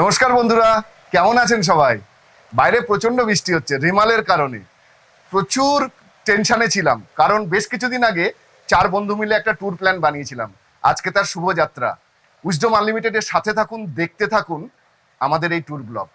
নমস্কার বন্ধুরা, কেমন আছেন সবাই? বাইরে প্রচণ্ড বৃষ্টি হচ্ছে, রিমালের কারণে। প্রচুর টেনশানে ছিলাম, কারণ বেশ কিছুদিন আগে চার বন্ধু মিলে একটা ট্যুর প্ল্যান বানিয়েছিলাম। আজকে তার শুভযাত্রা উইজডম আনলিমিটেডের সাথে থাকুন, দেখতে থাকুন আমাদের এই ট্যুর ব্লগ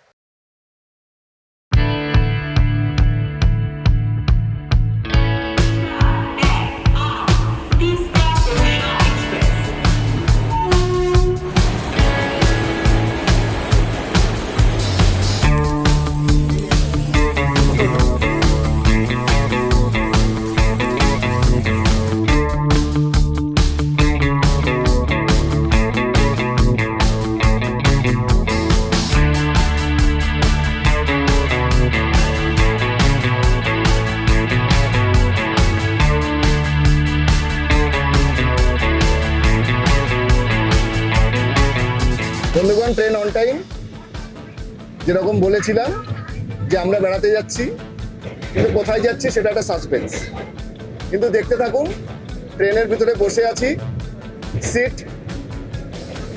বন্ধুগণ ট্রেন অন টাইম যেরকম বলেছিলাম যে আমরা বেড়াতে যাচ্ছি, কিন্তু কোথায় যাচ্ছি সেটা একটা সাসপেন্স কিন্তু দেখতে থাকুন ট্রেনের ভিতরে বসে আছি সিট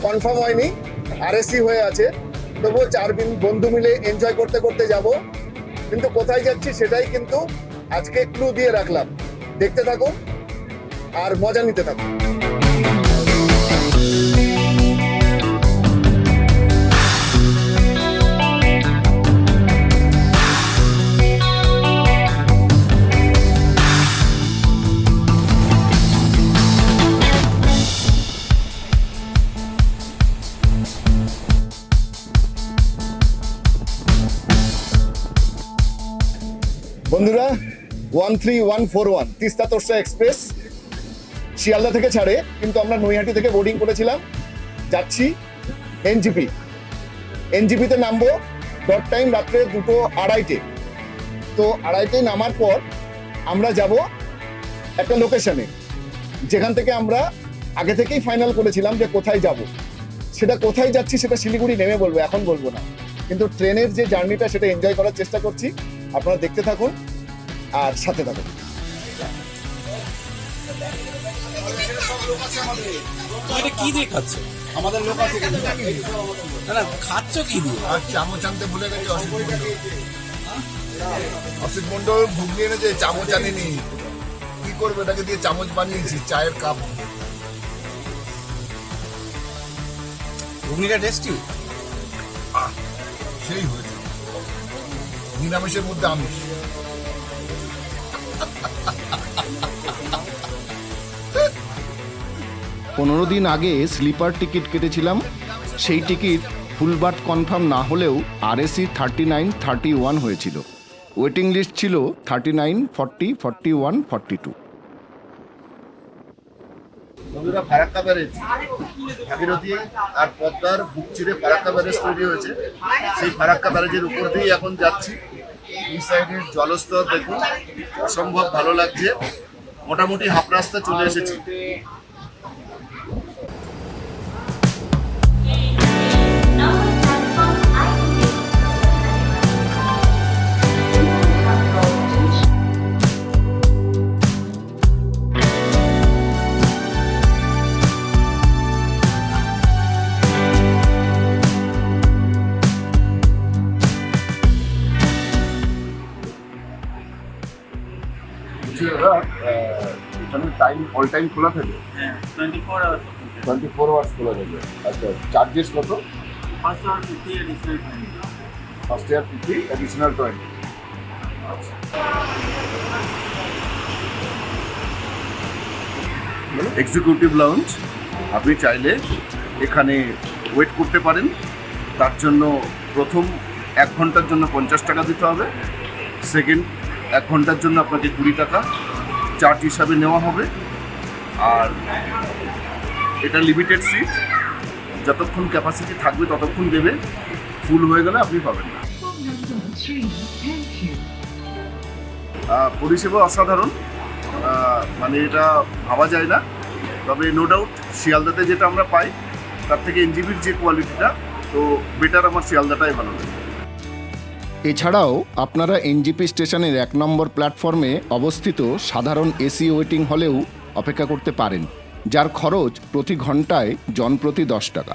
কনফার্ম হয়নি আরএসি হয়ে আছে, তবুও চার বন্ধু মিলে এনজয় করতে করতে যাব। কিন্তু কোথায় যাচ্ছি সেটাই কিন্তু আজকে ক্লু দিয়ে রাখলাম। দেখতে থাকুন আর মজা নিতে থাকুন। One three one four one Teesta Torsa express. Sealdah থেকে ছাড়ে, কিন্তু আমরা নৈহাটি থেকে বোর্ডিং করেছিলাম। যাচ্ছি এনজিপি। এনজিপিতে নামবো ডট টাইম রাত্রে দুটো আড়াইটে। তো আড়াইটে নামার পর আমরা যাব একটা লোকেশনে যেখান থেকে আমরা আগে থেকেই ফাইনাল করেছিলাম যে কোথায় যাব। সেটা কোথায় যাচ্ছি সেটা শিলিগুড়ি নেমে বলব, এখন বলব না। কিন্তু ট্রেনের যে জার্নিটা সেটা এনজয় করার চেষ্টা করছি। আপনারা দেখতে থাকুন। আর সাথে থাকুন। এটা কি দিয়ে খাচ্ছ? আমাদের লোক আছে না না খাচ্ছ কি দিয়ে? আর চামচ আনতে ভুলে গেছে অসিত মন্ডল ঘুগনি এনেছে চামচ আনেনি। কি করবে? এটাকে দিয়ে চামচ বানিয়েছি চায়ের কাপ। ঘুগনিটা টেস্টি সেই হয়েছে। নিরামিষের মধ্যে আমিষ। পনেরো দিন আগে স্লিপার টিকিট কেটেছিলাম। সেই টিকিট ফুলবার্থ কনফার্ম না হলেও RAC thirty nine thirty one হয়েছিল। ওয়েটিং লিস্ট ছিল thirty nine forty forty one forty two বন্ধুরা, ফারাক্কা ব্যারেজ। ভাগীরথী আর পদ্মার বুক চিরে ফারাক্কা ব্যারেজ তৈরি হয়েছে। সেই ফারাক্কা ব্যারেজের উপর দিয়েই এখন যাচ্ছি। জলস্তর দেখুন অসম্ভব ভালো লাগছে। মোটামুটি হাফ রাস্তা চলে এসেছি। টাইম অল টাইম খোলা থাকে? হ্যাঁ twenty four hours twenty four hours খোলা থাকে। আচ্ছা চার্জেস কত? First hour fifty additional first year fifty additional twenty executive lounge আপনি চাইলে এখানে ওয়েট করতে পারেন। তার জন্য প্রথম এক ঘণ্টার জন্য পঞ্চাশ টাকা দিতে হবে। সেকেন্ড এক ঘণ্টার জন্য আপনাকে কুড়ি টাকা। চার্জ হিসাবে নেওয়া হবে। আর এটা লিমিটেড সিট যতক্ষণ ক্যাপাসিটি থাকবে, ততক্ষণ দেবে। ফুল হয়ে গেলে আপনি পাবেন না। পরিষেবা অসাধারণ। মানে এটা ভাবা যায় না। তবে নো ডাউট শিয়ালদাতে যেটা আমরা পাই, তার থেকে এনজিবির যে কোয়ালিটিটা তো বেটার আমার শিয়ালদাটাই ভালো লাগে। এছাড়াও আপনারা এনজিপি স্টেশনের এক নম্বর প্ল্যাটফর্মে অবস্থিত সাধারণ এসি ওয়েটিং হলেও অপেক্ষা করতে পারেন, যার খরচ প্রতি ঘন্টায় জনপ্রতি দশ টাকা।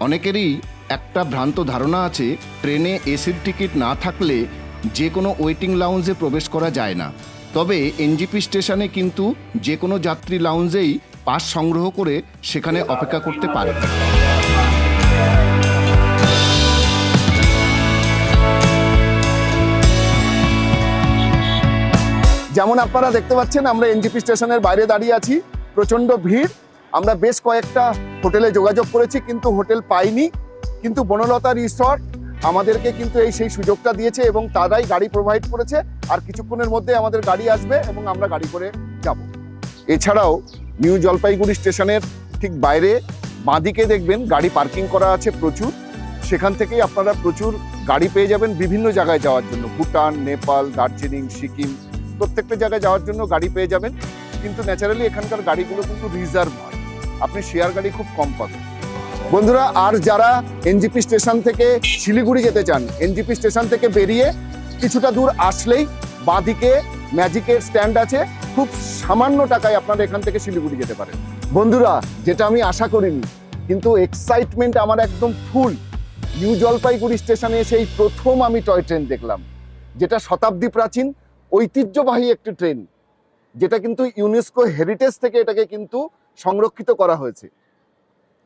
অনেকেরই একটা ভ্রান্ত ধারণা আছে, ট্রেনে এসির টিকিট না থাকলে যে কোনো ওয়েটিং লাউঞ্জে প্রবেশ করা যায় না। তবে এনজিপি স্টেশনে কিন্তু যে কোনো যাত্রী লাউঞ্জেই পাস সংগ্রহ করে সেখানে অপেক্ষা করতে পারে যেমন আপনারা দেখতে পাচ্ছেন, আমরা এনজিপি স্টেশনের বাইরে দাঁড়িয়ে আছি। প্রচণ্ড ভিড়। আমরা বেশ কয়েকটা হোটেলে যোগাযোগ করেছি, কিন্তু হোটেল পাইনি। কিন্তু বনলতা রিসর্ট আমাদেরকে কিন্তু এই সেই সুযোগটা দিয়েছে এবং তারাই গাড়ি প্রোভাইড করেছে। আর কিছুক্ষণের মধ্যে আমাদের গাড়ি আসবে এবং আমরা গাড়ি করে যাব। এছাড়াও নিউ জলপাইগুড়ি স্টেশনের ঠিক বাইরে বাঁদিকে দেখবেন গাড়ি পার্কিং করা আছে প্রচুর। সেখান থেকেই আপনারা প্রচুর গাড়ি পেয়ে যাবেন বিভিন্ন জায়গায় যাওয়ার জন্য। ভুটান, নেপাল, দার্জিলিং, সিকিম প্রত্যেকটা জায়গায় যাওয়ার জন্য গাড়ি পেয়ে যাবেন। কিন্তু ন্যাচারালি এখানকার গাড়িগুলো কিন্তু রিজার্ভ হয় আপনি শেয়ার গাড়ি খুব কম পাবেন। বন্ধুরা, আর যারা এনজিপি স্টেশন থেকে শিলিগুড়ি যেতে চান এনজিপি স্টেশন থেকে বেরিয়ে কিছুটা দূর আসলেই বাঁদিকে ম্যাজিকের স্ট্যান্ড আছে। খুব সামান্য টাকায় আপনারা এখান থেকে শিলিগুড়ি যেতে পারেন। বন্ধুরা, যেটা আমি আশা করিনি, কিন্তু এক্সাইটমেন্ট আমার একদম ফুল নিউ জলপাইগুড়ি স্টেশনে এসে এই প্রথম আমি টয় ট্রেন দেখলাম, যেটা শতাব্দী প্রাচীন। ঐতিহ্যবাহী একটি ট্রেন, যেটা কিন্তু ইউনেস্কো হেরিটেজ থেকে এটাকে কিন্তু সংরক্ষিত করা হয়েছে।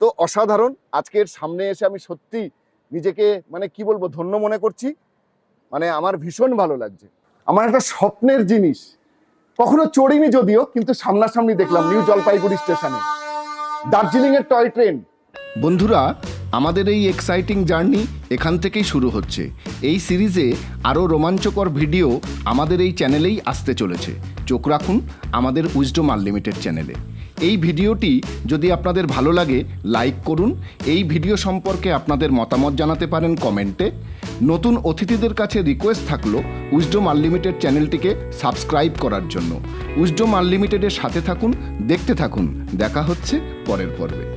তো অসাধারণ, আজকের সামনে এসে আমি সত্যি নিজেকে মানে কি বলব, ধন্য মনে করছি। মানে আমার ভীষণ ভালো লাগছে। আমার একটা স্বপ্নের জিনিস, কখনো চড়িনি যদিও, কিন্তু সামনাসামনি দেখলাম নিউ জলপাইগুড়ি স্টেশনে। দার্জিলিং এর টয় ট্রেন। বন্ধুরা আমাদের এই এক্সাইটিং জার্নি এখান থেকেই শুরু হচ্ছে। এই সিরিজে আরও রোমাঞ্চকর ভিডিও আমাদের এই চ্যানেলেই আসতে চলেছে। চোখ রাখুন আমাদের উইজডম আনলিমিটেড চ্যানেলে এই ভিডিওটি যদি আপনাদের ভালো লাগে লাইক করুন। এই ভিডিও সম্পর্কে আপনাদের মতামত জানাতে পারেন কমেন্টে। নতুন অতিথিদের কাছে রিকোয়েস্ট থাকল উইজডম আনলিমিটেড চ্যানেলটিকে সাবস্ক্রাইব করার জন্য। উইজডম আনলিমিটেডের সাথে থাকুন, দেখতে থাকুন। দেখা হচ্ছে পরের পর্বে।